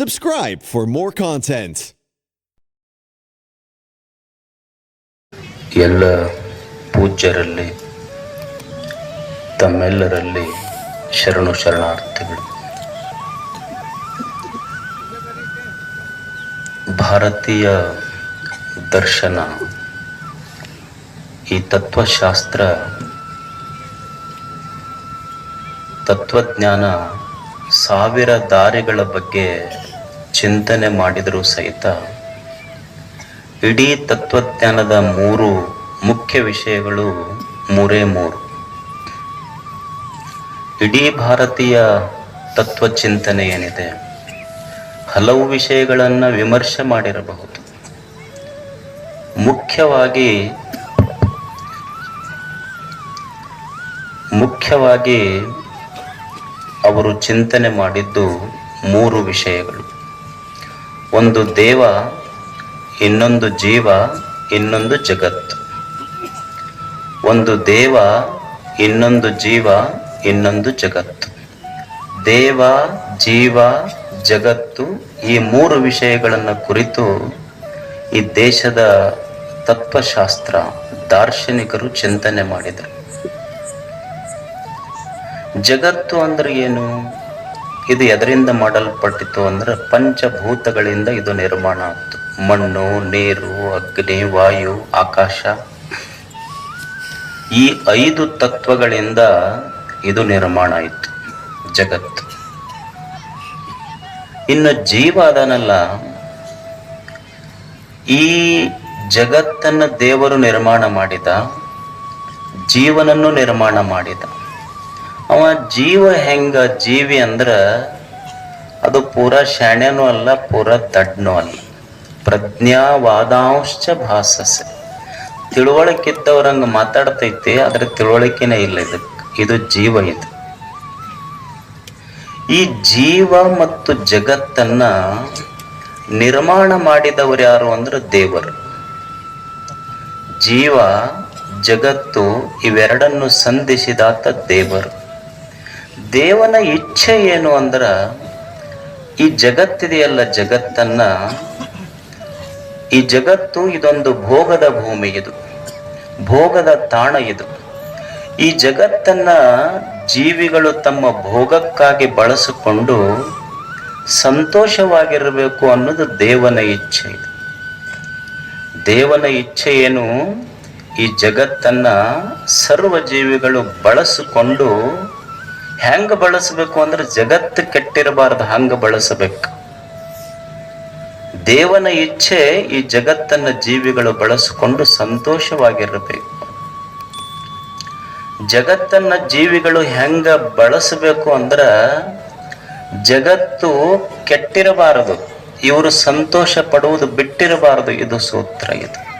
Subscribe for more content. ಎಲ್ಲ ಪೂಜ್ಯರಲ್ಲಿ, ತಮ್ಮೆಲ್ಲರಲ್ಲಿ ಶರಣು ಶರಣಾರ್ಥಿಗಳು ಭಾರತೀಯ ದರ್ಶನ, ಈ ತತ್ವಶಾಸ್ತ್ರ, ತತ್ವಜ್ಞಾನ ಸಾವಿರ ದಾರಿಗಳ ಬಗ್ಗೆ ಚಿಂತನೆ ಮಾಡಿದರೂ ಸಹಿತ ಇಡೀ ತತ್ವಜ್ಞಾನದ ಮೂರು ಮುಖ್ಯ ವಿಷಯಗಳು ಮೂರೇ ಮೂರು. ಇಡೀ ಭಾರತೀಯ ತತ್ವ ಚಿಂತನೆ ಏನಿದೆ? ಹಲವು ವಿಷಯಗಳನ್ನು ವಿಮರ್ಶೆ ಮಾಡಿರಬಹುದು. ಮುಖ್ಯವಾಗಿ ಮುಖ್ಯವಾಗಿ ಅವರು ಚಿಂತನೆ ಮಾಡಿದ್ದು ಮೂರು ವಿಷಯಗಳು. ಒಂದು ದೇವ, ಇನ್ನೊಂದು ಜೀವ, ಇನ್ನೊಂದು ಜಗತ್ತು. ಒಂದು ದೇವ, ಇನ್ನೊಂದು ಜೀವ, ಇನ್ನೊಂದು ಜಗತ್ತು. ದೇವ, ಜೀವ, ಜಗತ್ತು ಈ ಮೂರು ವಿಷಯಗಳನ್ನು ಕುರಿತು ಈ ದೇಶದ ತತ್ವಶಾಸ್ತ್ರ, ದಾರ್ಶನಿಕರು ಚಿಂತನೆ ಮಾಡಿದರು. ಜಗತ್ತು ಅಂದ್ರೆ ಏನು? ಇದು ಎದರಿಂದ ಮಾಡಲ್ಪಟ್ಟಿತ್ತು ಅಂದ್ರೆ ಪಂಚಭೂತಗಳಿಂದ ಇದು ನಿರ್ಮಾಣ ಆಯಿತು. ಮಣ್ಣು, ನೀರು, ಅಗ್ನಿ, ವಾಯು, ಆಕಾಶ. ಈ ಐದು ತತ್ವಗಳಿಂದ ಇದು ನಿರ್ಮಾಣ ಆಯಿತು ಜಗತ್ತು. ಇನ್ನು ಜೀವ ಅದನಲ್ಲ. ಈ ಜಗತ್ತನ್ನು ದೇವರು ನಿರ್ಮಾಣ ಮಾಡಿದ, ಜೀವನನ್ನು ನಿರ್ಮಾಣ ಮಾಡಿದ. ಅವ ಜೀವ ಹೆಂಗ ಜೀವಿ ಅಂದ್ರ ಅದು ಪೂರ ಶಾಣ್ಯನೂ ಅಲ್ಲ, ಪೂರ ದಡ್ನೂ ಅಲ್ಲ. ಪ್ರಜ್ಞಾವಾದಾಂಶ ಭಾಸಸೆ. ತಿಳುವಳಿಕಿದ್ದವ್ರಂಗ ಮಾತಾಡ್ತೈತಿ, ಆದ್ರೆ ತಿಳುವಳಿಕೆನೇ ಇಲ್ಲ ಇದಕ್ಕೆ ಇದು ಜೀವ ಇದು. ಈ ಜೀವ ಮತ್ತು ಜಗತ್ತನ್ನ ನಿರ್ಮಾಣ ಮಾಡಿದವರು ಯಾರು ಅಂದ್ರೆ ದೇವರು. ಜೀವ, ಜಗತ್ತು ಇವೆರಡನ್ನು ಸಂಧಿಸಿದಾತ ದೇವರು. ದೇವನ ಇಚ್ಛೆ ಏನು ಅಂದ್ರೆ ಈ ಜಗತ್ತಿದೆಯಲ್ಲ ಜಗತ್ತನ್ನ, ಈ ಜಗತ್ತು ಇದೊಂದು ಭೋಗದ ಭೂಮಿ ಇದು, ಭೋಗದ ತಾಣ ಇದು. ಈ ಜಗತ್ತನ್ನ ಜೀವಿಗಳು ತಮ್ಮ ಭೋಗಕ್ಕಾಗಿ ಬಳಸಿಕೊಂಡು ಸಂತೋಷವಾಗಿರಬೇಕು ಅನ್ನೋದು ದೇವನ ಇಚ್ಛೆ ಇದು. ದೇವನ ಇಚ್ಛೆ ಏನು? ಈ ಜಗತ್ತನ್ನ ಸರ್ವ ಜೀವಿಗಳು ಬಳಸಿಕೊಂಡು ಹೆಂಗ ಬಳಸಬೇಕು ಅಂದ್ರೆ ಜಗತ್ತು ಕೆಟ್ಟಿರಬಾರದು ಹಂಗ ಬಳಸಬೇಕು. ದೇವನ ಇಚ್ಛೆ ಈ ಜಗತ್ತನ್ನ ಜೀವಿಗಳು ಬಳಸಿಕೊಂಡು ಸಂತೋಷವಾಗಿರಬೇಕು. ಜಗತ್ತನ್ನ ಜೀವಿಗಳು ಹೆಂಗ ಬಳಸಬೇಕು ಅಂದ್ರ ಜಗತ್ತು ಕೆಟ್ಟಿರಬಾರದು. ಇವರು ಸಂತೋಷ ಪಡುವುದು ಬಿಟ್ಟಿರಬಾರದು, ಇದು ಸೂತ್ರ ಇದು.